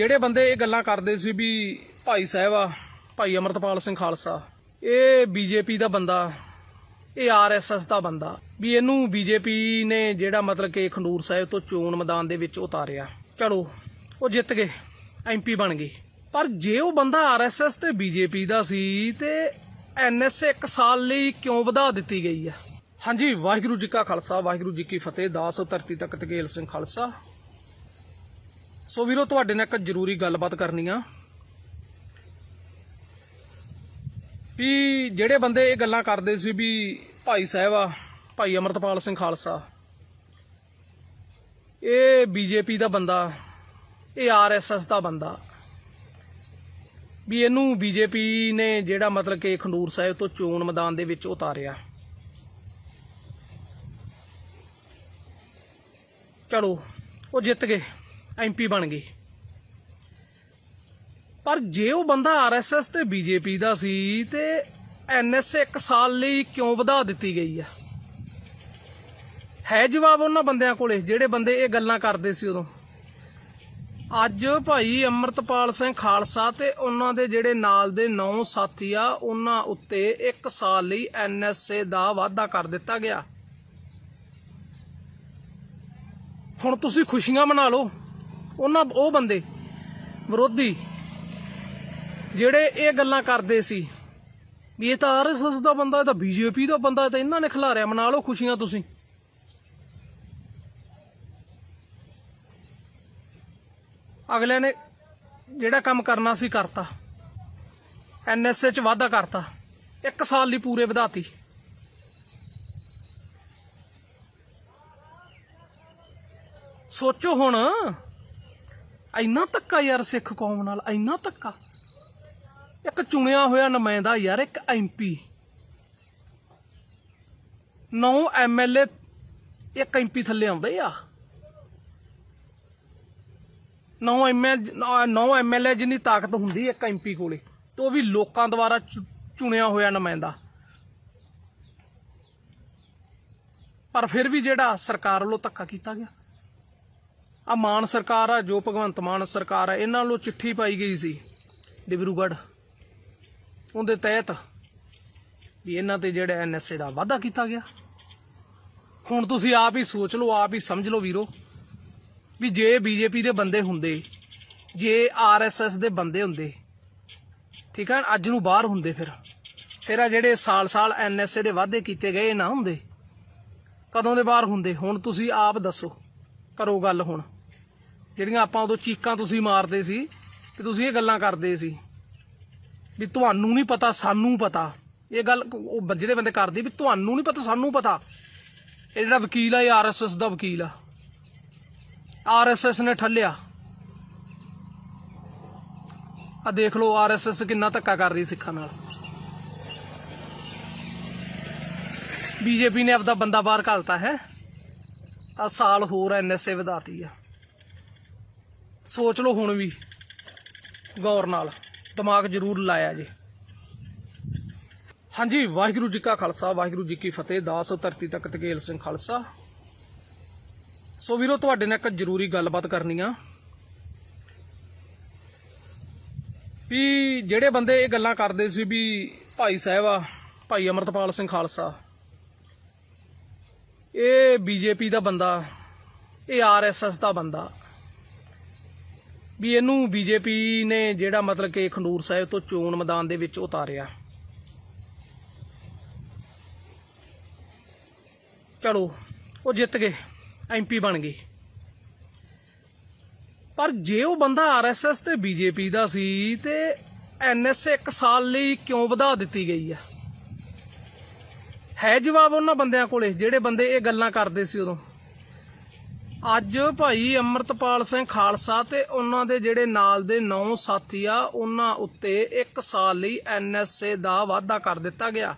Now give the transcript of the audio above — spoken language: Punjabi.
ਜਿਹੜੇ ਬੰਦੇ ਇਹ ਗੱਲਾਂ ਕਰਦੇ ਸੀ ਵੀ ਭਾਈ ਸਾਹਿਬ ਆ, ਭਾਈ ਅਮਰਤਪਾਲ ਸਿੰਘ ਖਾਲਸਾ, ਇਹ ਬੀਜੇਪੀ ਦਾ ਬੰਦਾ, ਇਹ ਆਰਐਸਐਸ ਦਾ ਬੰਦਾ, ਵੀ ਇਹਨੂੰ ਬੀਜੇਪੀ ਨੇ ਜਿਹੜਾ ਮਤਲਬ ਕਿ ਖੰਡੂਰ ਸਾਹਿਬ ਤੋਂ ਚੋਣ ਮੈਦਾਨ ਦੇ ਵਿੱਚ ਉਤਾਰਿਆ, ਚਲੋ, ਉਹ ਜਿੱਤ ਗਏ ਐਮਪੀ ਬਣ ਗਏ। ਪਰ ਜੇ ਉਹ ਬੰਦਾ ਆਰਐਸਐਸ ਤੇ ਬੀਜੇਪੀ ਦਾ ਸੀ ਤੇ ਐਨਐਸਏ 1 ਸਾਲ ਲਈ ਕਿਉਂ ਵਧਾ ਦਿੱਤੀ ਗਈ ਆ? ਹਾਂਜੀ, ਵਾਹਿਗੁਰੂ ਜੀ ਕਾ ਖਾਲਸਾ, ਵਾਹਿਗੁਰੂ ਜੀ ਕੀ ਫਤਿਹ, ਦਾਸ ਧਰਤੀ ਤੱਕ ਤਕੇਲ ਸਿੰਘ ਖਾਲਸਾ। ਸੋ ਵੀਰੋ, ਤੁਹਾਡੇ ਨਾਲ ਇੱਕ ਜ਼ਰੂਰੀ ਗੱਲਬਾਤ ਕਰਨੀ ਆ। ਵੀ ਜਿਹੜੇ ਬੰਦੇ ਇਹ ਗੱਲਾਂ ਕਰਦੇ ਸੀ ਵੀ ਭਾਈ ਸਾਹਿਬ ਆ, ਭਾਈ ਅਮਰਤਪਾਲ ਸਿੰਘ ਖਾਲਸਾ, ਇਹ ਬੀਜੇਪੀ ਦਾ ਬੰਦਾ, ਇਹ ਆਰਐਸਐਸ ਦਾ ਬੰਦਾ, ਵੀ ਇਹਨੂੰ ਬੀਜੇਪੀ ਨੇ ਜਿਹੜਾ ਮਤਲਬ ਕਿ ਖੰਡੂਰ ਸਾਹਿਬ ਤੋਂ ਚੋਣ ਮੈਦਾਨ ਦੇ ਵਿੱਚ ਉਤਾਰਿਆ। ਚਲੋ, ਉਹ ਜਿੱਤ ਗਏ। ਐਮਪੀ ਬਣ ਗਏ ਪਰ ਜੇ ਉਹ ਬੰਦਾ ਆਰਐਸਐਸ ਤੇ ਬੀਜੇਪੀ ਦਾ ਸੀ ਤੇ ਐਨਐਸਏ 1 ਸਾਲ ਲਈ ਕਿਉਂ ਵਧਾ ਦਿੱਤੀ ਗਈ ਆ? ਹੈ ਜਵਾਬ ਉਹਨਾਂ ਬੰਦਿਆਂ ਕੋਲੇ, ਜਿਹੜੇ ਬੰਦੇ ਇਹ ਗੱਲਾਂ ਕਰਦੇ ਸੀ ਉਦੋਂ। ਅੱਜ ਭਾਈ ਅਮਰਤਪਾਲ ਸਿੰਘ ਖਾਲਸਾ ਤੇ ਉਹਨਾਂ ਦੇ ਜਿਹੜੇ ਨਾਲ ਦੇ ਨੌ ਸਾਥੀ ਆ, ਉਹਨਾਂ ਉੱਤੇ 1 ਸਾਲ ਲਈ ਐਨਐਸਏ ਦਾ ਵਾਅਦਾ ਕਰ ਦਿੱਤਾ ਗਿਆ। ਹੁਣ ਤੁਸੀਂ ਖੁਸ਼ੀਆਂ ਮਨਾ ਲਓ। ਉਹਨਾਂ ਉਹ ਬੰਦੇ ਵਿਰੋਧੀ ਜਿਹੜੇ ਇਹ ਗੱਲਾਂ ਕਰਦੇ ਸੀ ਵੀ ਇਹ ਤਾਂ ਆਰਐਸਐਸ ਦਾ ਬੰਦਾ, ਇਹ ਤਾਂ ਬੀਜੇਪੀ ਦਾ ਬੰਦਾ, ਇਹ ਤਾਂ ਇਹਨਾਂ ਨੇ ਖਿਲਾਰਿਆ, ਮਨਾ ਲਓ ਖੁਸ਼ੀਆਂ ਤੁਸੀਂ। ਅਗਲੇ ਨੇ ਜਿਹੜਾ ਕੰਮ ਕਰਨਾ ਸੀ ਕਰਤਾ ਐਨਐਸਏ ਚ ਵਾਅਦਾ ਕਰਤਾ, ਇੱਕ ਸਾਲ ਲਈ ਪੂਰੇ ਵਧਾਤੀ। ਸੋਚੋ ਹੁਣ ਇੰਨਾ ਧੱਕਾ ਯਾਰ ਸਿੱਖ ਕੌਮ ਨਾਲ ਇੰਨਾ ਧੱਕਾ। ਇੱਕ ਚੁਣਿਆ ਹੋਇਆ ਨੁਮਾਇੰਦਾ ਯਾਰ, ਇੱਕ ਐਮਪੀ ਨੌ ਐਮਐਲਏ ਇੱਕ ਐਮਪੀ ਥੱਲੇ ਆਉਂਦੇ ਆ। ਨੌ ਐਮਐਲ ਨੌ ਐਮਐਲਏ ਜਿੰਨੀ ਤਾਕਤ ਹੁੰਦੀ ਇੱਕ ਐਮਪੀ ਕੋਲੇ, ਤੇ ਉਹ ਵੀ ਲੋਕਾਂ ਦੁਆਰਾ ਚੁ- ਚੁਣਿਆ ਹੋਇਆ ਨੁਮਾਇੰਦਾ। ਪਰ ਫਿਰ ਵੀ ਜਿਹੜਾ ਸਰਕਾਰ ਵੱਲੋਂ ਧੱਕਾ ਕੀਤਾ ਗਿਆ। ਆ ਮਾਨ ਸਰਕਾਰ ਆ, ਜੋ ਭਗਵੰਤ ਮਾਨ ਸਰਕਾਰ ਆ, ਇਹਨਾਂ ਵੱਲੋਂ ਚਿੱਠੀ ਪਾਈ ਗਈ ਸੀ ਡਿਬਰੂਗੜ੍ਹ। ਉਹਦੇ ਤਹਿਤ ਵੀ ਇਹਨਾਂ ਤੇ ਜਿਹੜਾ ਐਨਐਸਏ ਦਾ ਵਾਅਦਾ ਕੀਤਾ ਗਿਆ। ਹੁਣ ਤੁਸੀਂ ਆਪ ਹੀ ਸੋਚ ਲਓ, ਆਪ ਹੀ ਸਮਝ ਲਓ ਵੀਰੋ, ਵੀ ਜੇ ਬੀਜੇਪੀ ਦੇ ਬੰਦੇ ਹੁੰਦੇ, ਜੇ ਆਰਐਸਐਸ ਦੇ ਬੰਦੇ ਹੁੰਦੇ, ਠੀਕ ਹੈ ਅੱਜ ਨੂੰ ਬਾਹਰ ਹੁੰਦੇ ਫਿਰ। ਫਿਰ ਆ ਜਿਹੜੇ ਸਾਲ-ਸਾਲ ਐਨਐਸਏ ਦੇ ਵਾਅਦੇ ਕੀਤੇ ਗਏ ਨਾ ਹੁੰਦੇ। ਕਦੋਂ ਦੇ ਬਾਹਰ ਹੁੰਦੇ? ਹੁਣ ਤੁਸੀਂ ਆਪ ਦੱਸੋ, ਕਰੋ ਗੱਲ ਹੁਣ। ਜਿਹੜੀਆਂ ਆਪਾਂ ਉਦੋਂ ਚੀਕਾਂ ਤੁਸੀਂ ਮਾਰਦੇ ਸੀ ਕਿ ਤੁਸੀਂ ਇਹ ਗੱਲਾਂ ਕਰਦੇ ਸੀ। ਵੀ ਤੁਹਾਨੂੰ ਨਹੀਂ ਪਤਾ, ਸਾਨੂੰ ਪਤਾ। ਇਹ ਗੱਲ ਉਹ ਜਿਹੜੇ ਬੰਦੇ ਕਰਦੇ, ਵੀ ਤੁਹਾਨੂੰ ਨਹੀਂ ਪਤਾ, ਸਾਨੂੰ ਪਤਾ। ਇਹ ਜਿਹੜਾ ਵਕੀਲ ਆ, ਇਹ ਆਰਐਸਐਸ ਦਾ ਵਕੀਲ ਆ। ਆਰਐਸਐਸ ਨੇ ਠੱਲਿਆ। ਆ ਦੇਖ ਲਓ ਆਰਐਸਐਸ ਕਿੰਨਾ ਧੱਕਾ ਕਰ ਰਹੀ ਸਿੱਖਾਂ ਨਾਲ। ਬੀਜੇਪੀ ਨੇ ਆਪਦਾ ਬੰਦਾ ਬਾਹਰ ਘਾਲਤਾ ਹੈ। ਆ ਸਾਲ ਹੋਰ ਐਨਐਸਏ ਵਧਾਤੀ ਆ। ਸੋਚ ਲਓ ਹੁਣ ਵੀ। ਗੌਰ ਨਾਲ। ਦਿਮਾਗ ਜ਼ਰੂਰ ਲਾਇਆ ਜੇ। ਹਾਂਜੀ, ਵਾਹਿਗੁਰੂ ਜੀ ਕਾ ਖਾਲਸਾ, ਵਾਹਿਗੁਰੂ ਜੀ ਕੀ ਫਤਿਹ। ਦਾਸ ਧਰਤੀ ਤੱਕ ਤਕੇਲ ਸਿੰਘ ਖਾਲਸਾ। ਸੋ ਵੀਰੋ, ਤੁਹਾਡੇ ਨਾਲ ਇੱਕ ਜ਼ਰੂਰੀ ਗੱਲਬਾਤ ਕਰਨੀ ਆ। ਵੀ ਜਿਹੜੇ ਬੰਦੇ ਇਹ ਗੱਲਾਂ ਕਰਦੇ ਸੀ ਵੀ ਭਾਈ ਸਾਹਿਬ ਆ, ਭਾਈ ਅਮਰਤਪਾਲ ਸਿੰਘ ਖਾਲਸਾ। ਇਹ ਬੀਜੇਪੀ ਦਾ ਬੰਦਾ, ਇਹ ਆਰਐਸਐਸ ਦਾ ਬੰਦਾ। ਵੀ ਇਹਨੂੰ ਬੀਜੇਪੀ ਨੇ ਜਿਹੜਾ ਮਤਲਬ ਕਿ ਖੰਡੂਰ ਸਾਹਿਬ ਤੋਂ ਚੋਣ ਮੈਦਾਨ ਦੇ ਵਿੱਚ ਉਤਾਰਿਆ। ਚਲੋ, ਉਹ ਜਿੱਤ ਗਏ ਐਮਪੀ ਬਣ ਗਏ। ਪਰ ਜੇ ਉਹ ਬੰਦਾ ਆਰਐਸਐਸ ਤੇ ਬੀਜੇਪੀ ਦਾ ਸੀ, ਤੇ ਐਨਐਸਏ 1 ਸਾਲ ਲਈ ਕਿਉਂ ਵਧਾ ਦਿੱਤੀ ਗਈ ਆ? ਹੈ ਜਵਾਬ ਉਹਨਾਂ ਬੰਦਿਆਂ ਕੋਲੇ, ਜਿਹੜੇ ਬੰਦੇ ਇਹ ਗੱਲਾਂ ਕਰਦੇ ਸੀ ਉਦੋਂ। ਅੱਜ ਭਾਈ ਅਮਰਤਪਾਲ ਸਿੰਘ ਖਾਲਸਾ ਤੇ ਉਹਨਾਂ ਦੇ ਜਿਹੜੇ ਨਾਲ ਦੇ ਨੌ ਸਾਥੀ ਆ, ਉਹਨਾਂ ਉੱਤੇ 1 ਸਾਲ ਲਈ ਐਨਐਸਏ ਦਾ ਵਾਅਦਾ ਕਰ ਦਿੱਤਾ ਗਿਆ।